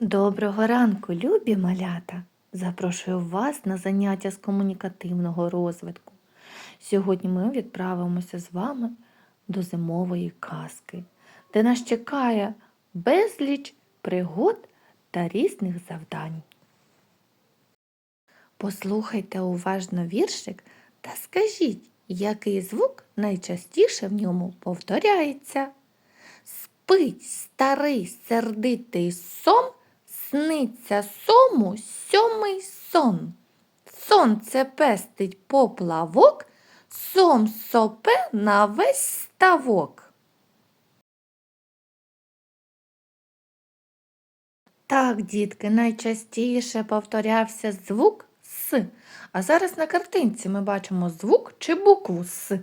Доброго ранку, любі малята! Запрошую вас на заняття з комунікативного розвитку. Сьогодні ми відправимося з вами до зимової казки, де нас чекає безліч пригод та різних завдань. Послухайте уважно віршик та скажіть, який звук найчастіше в ньому повторяється. Спить старий сердитий сом, сниться сому сьомий сон. Сонце пестить поплавок, сом сопе на весь ставок. Так, дітки, найчастіше повторявся звук С. А зараз на картинці ми бачимо звук чи букву С.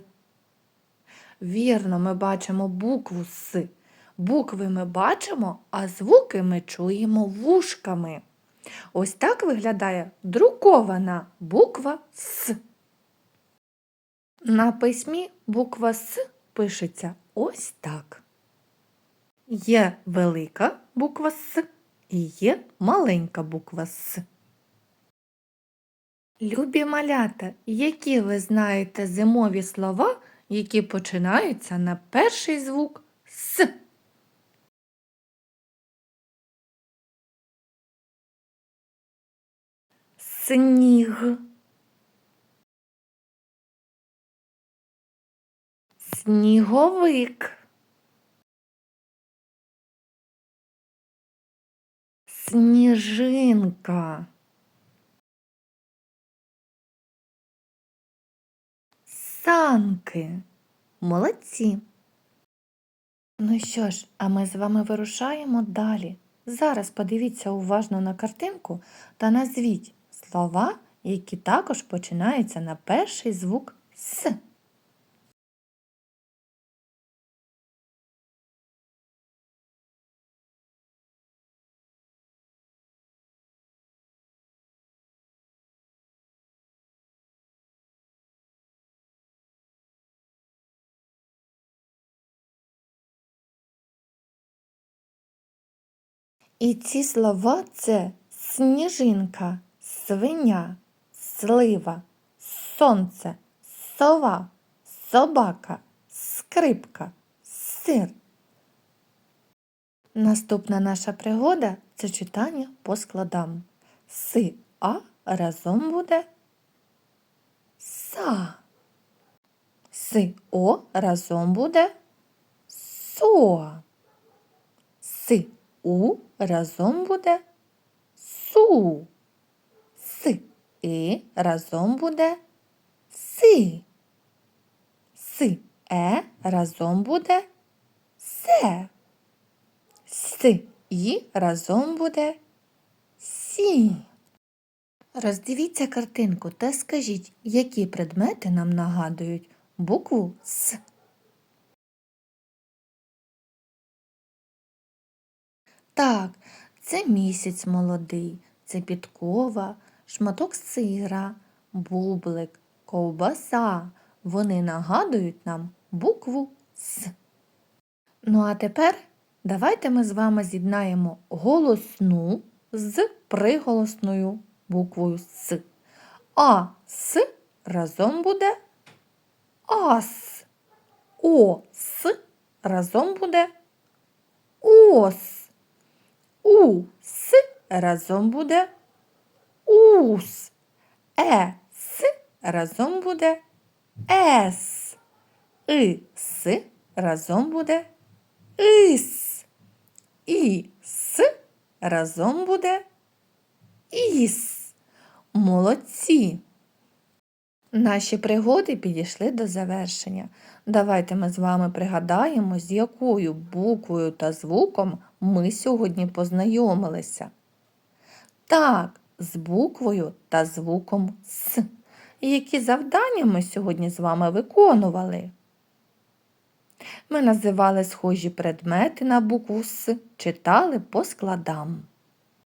Вірно, ми бачимо букву С. Букви ми бачимо, а звуки ми чуємо вушками. Ось так виглядає друкована буква С. На письмі буква С пишеться ось так. Є велика буква С і є маленька буква С. Любі малята, які ви знаєте зимові слова, які починаються на перший звук С? Сніг. Сніговик. Сніжинка. Санки. Молодці. Ну що ж, а ми з вами вирушаємо далі. Зараз подивіться уважно на картинку та назвіть слова, які також починаються на перший звук С. І ці слова це сніжинка, свиня, слива, сонце, сова, собака, скрипка, сир. Наступна наша пригода це читання по складам. Си А разом буде са. Си О разом буде со. Си У разом буде су. І разом буде си. С е разом буде се. С і разом буде сі. Роздивіться картинку та скажіть, які предмети нам нагадують букву С. Так, це місяць молодий, це підкова, шматок сира, бублик, ковбаса. Вони нагадують нам букву С. Ну а тепер давайте ми з вами з'єднаємо голосну з приголосною буквою С. А С разом буде ас. О С разом буде ос. У с разом буде ус. Е с разом буде ес. И с разом буде ис. І с разом буде іс. Молодці. Наші пригоди підійшли до завершення. Давайте ми з вами пригадаємо, з якою буквою та звуком ми сьогодні познайомилися. Так, з буквою та звуком С. Які завдання ми сьогодні з вами виконували? Ми називали схожі предмети на букву С, читали по складам.